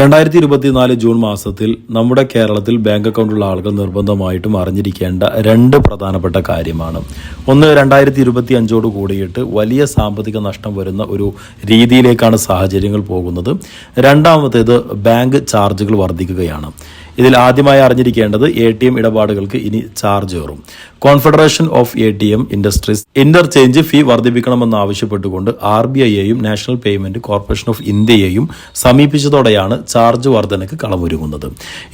രണ്ടായിരത്തി ഇരുപത്തിനാല് ജൂൺ മാസത്തിൽ നമ്മുടെ കേരളത്തിൽ ബാങ്ക് അക്കൗണ്ടുള്ള ആളുകൾ നിർബന്ധമായിട്ടും അറിഞ്ഞിരിക്കേണ്ട രണ്ട് പ്രധാനപ്പെട്ട കാര്യമാണ്. ഒന്ന് രണ്ടായിരത്തി ഇരുപത്തി അഞ്ചോട് കൂടിയിട്ട് വലിയ സാമ്പത്തിക നഷ്ടം വരുന്ന ഒരു രീതിയിലേക്കാണ് സാഹചര്യങ്ങൾ പോകുന്നത്. രണ്ടാമത്തേത് ബാങ്ക് ചാർജുകൾ വർദ്ധിക്കുകയാണ്. ഇതിൽ ആദ്യമായി അറിഞ്ഞിരിക്കേണ്ടത് എ ടി എം ഇടപാടുകൾക്ക് ഇനി ചാർജ് കയറും confederation of A T M industries interchange fee വർദ്ധിപ്പിക്കണമെന്ന് ആവശ്യപ്പെട്ടുകൊണ്ട് ആർ ബി ഐയെയും നാഷണൽ പേയ്മെന്റ് കോർപ്പറേഷൻ ഓഫ് ഇന്ത്യയെയും സമീപിച്ചതോടെയാണ് ചാർജ് വർധനയ്ക്ക് കളമൊരുങ്ങുന്നത്.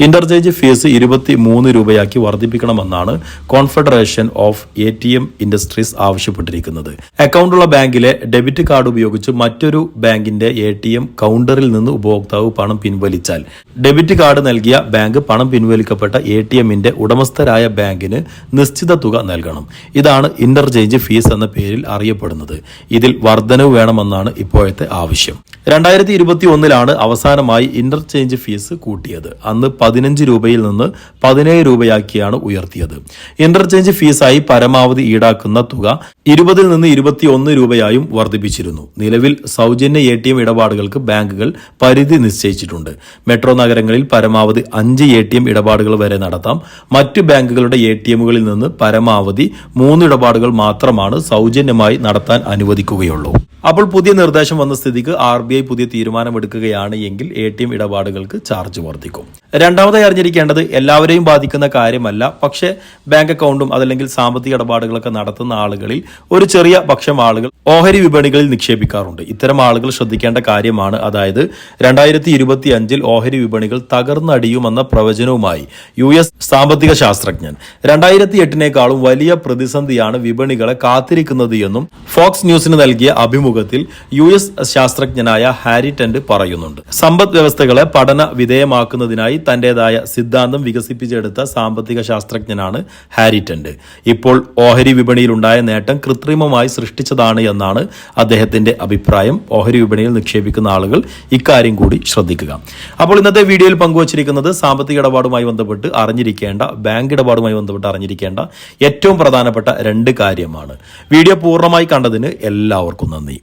ഇന്റർചേഞ്ച് ഫീസ് ഇരുപത്തി മൂന്ന് രൂപയാക്കി വർദ്ധിപ്പിക്കണമെന്നാണ് confederation of A T M industries ആവശ്യപ്പെട്ടിരിക്കുന്നത്. അക്കൗണ്ടുള്ള ബാങ്കിലെ ഡെബിറ്റ് കാർഡ് ഉപയോഗിച്ച് മറ്റൊരു ബാങ്കിന്റെ എ ടി എം കൗണ്ടറിൽ നിന്ന് ഉപഭോക്താവ് പണം പിൻവലിച്ചാൽ ഡെബിറ്റ് കാർഡ് നൽകിയ ബാങ്ക് പണം പിൻവലിക്കപ്പെട്ട എ ടി എമ്മിന്റെ ഉടമസ്ഥരായ ബാങ്കിന് നിശ്ചിത തുക നൽകണം. ഇതാണ് ഇന്റർചേഞ്ച് ഫീസ് എന്ന പേരിൽ അറിയപ്പെടുന്നത്. ഇതിൽ വർധനവ് വേണമെന്നാണ് ഇപ്പോഴത്തെ ആവശ്യം. രണ്ടായിരത്തി ഇരുപത്തി ഒന്നിലാണ് അവസാനമായി ഇന്റർചേഞ്ച് ഫീസ് കൂട്ടിയത്. അന്ന് പതിനഞ്ച് രൂപയിൽ നിന്ന് പതിനേഴ് രൂപയാക്കിയാണ് ഉയർത്തിയത്. ഇന്റർചേഞ്ച് ഫീസായി പരമാവധി ഈടാക്കുന്ന തുക ഇരുപതിൽ നിന്ന് ഇരുപത്തി ഒന്ന് രൂപയായും വർദ്ധിപ്പിച്ചിരുന്നു. നിലവിൽ സൗജന്യ എം ഇടപാടുകൾക്ക് ബാങ്കുകൾ പരിധി നിശ്ചയിച്ചിട്ടുണ്ട്. മെട്രോ നഗരങ്ങളിൽ പരമാവധി അഞ്ച് എ ടി എം ഇടപാടുകൾ വരെ നടത്താം. മറ്റു ബാങ്കുകളുടെ എ ടി എമ്മുകളിൽ നിന്ന് പരമാവധി മൂന്ന് ഇടപാടുകൾ മാത്രമാണ് സൗജന്യമായി നടത്താൻ അനുവദിക്കുകയുള്ളൂ. അപ്പോൾ പുതിയ നിർദ്ദേശം വന്ന സ്ഥിതിക്ക് ആർ ബി ഐ പുതിയ തീരുമാനമെടുക്കുകയാണ് എങ്കിൽ എ ടി എം ഇടപാടുകൾക്ക് ചാർജ് വർദ്ധിക്കും. രണ്ടാമതായി അറിഞ്ഞിരിക്കേണ്ടത് എല്ലാവരെയും ബാധിക്കുന്ന കാര്യമല്ല. പക്ഷേ ബാങ്ക് അക്കൗണ്ടും അതല്ലെങ്കിൽ സാമ്പത്തിക ഇടപാടുകളൊക്കെ നടത്തുന്ന ആളുകളിൽ ഒരു ചെറിയ പക്ഷം ആളുകൾ ഓഹരി വിപണികളിൽ നിക്ഷേപിക്കാറുണ്ട്. ഇത്തരം ആളുകൾ ശ്രദ്ധിക്കേണ്ട കാര്യമാണ്. അതായത് രണ്ടായിരത്തി ഇരുപത്തി അഞ്ചിൽ ഓഹരി വിപണികൾ തകർന്നടിയുമെന്ന പ്രവചനവുമായി യു എസ് സാമ്പത്തിക ശാസ്ത്രജ്ഞൻ. രണ്ടായിരത്തി എട്ടിനേക്കാളും വലിയ പ്രതിസന്ധിയാണ് വിപണികളെ കാത്തിരിക്കുന്നത് എന്നും ഫോക്സ് ന്യൂസിന് നൽകിയ അഭിമുഖത്തിൽ യു എസ് ശാസ്ത്രജ്ഞനായ ഹാരി ടെൻഡ് പറയുന്നുണ്ട്. സമ്പദ് വ്യവസ്ഥകളെ പഠന വിധേയമാക്കുന്നതിനായി തന്റേതായ സിദ്ധാന്തം വികസിപ്പിച്ചെടുത്ത സാമ്പത്തിക ശാസ്ത്രജ്ഞനാണ് ഹാരി ടെൻഡ്. ഇപ്പോൾ ഓഹരി വിപണിയിലുണ്ടായ നേട്ടം കൃത്രിമമായി സൃഷ്ടിച്ചതാണ് എന്നാണ് അദ്ദേഹത്തിന്റെ അഭിപ്രായം. ഓഹരി വിപണിയിൽ നിക്ഷേപിക്കുന്ന ആളുകൾ ഇക്കാര്യം കൂടി ശ്രദ്ധിക്കുക. അപ്പോൾ ഇന്നത്തെ വീഡിയോയിൽ പങ്കുവച്ചിരിക്കുന്നത് സാമ്പത്തിക ഇടപാടുമായി ബന്ധപ്പെട്ട് അറിഞ്ഞിരിക്കേണ്ട ബാങ്ക് ഇടപാടുമായി ബന്ധപ്പെട്ട് അറിഞ്ഞിരിക്കേണ്ട ഏറ്റവും പ്രധാനപ്പെട്ട രണ്ട് കാര്യമാണ്. വീഡിയോ പൂർണമായി കണ്ടതിന് എല്ലാവർക്കും നന്ദി.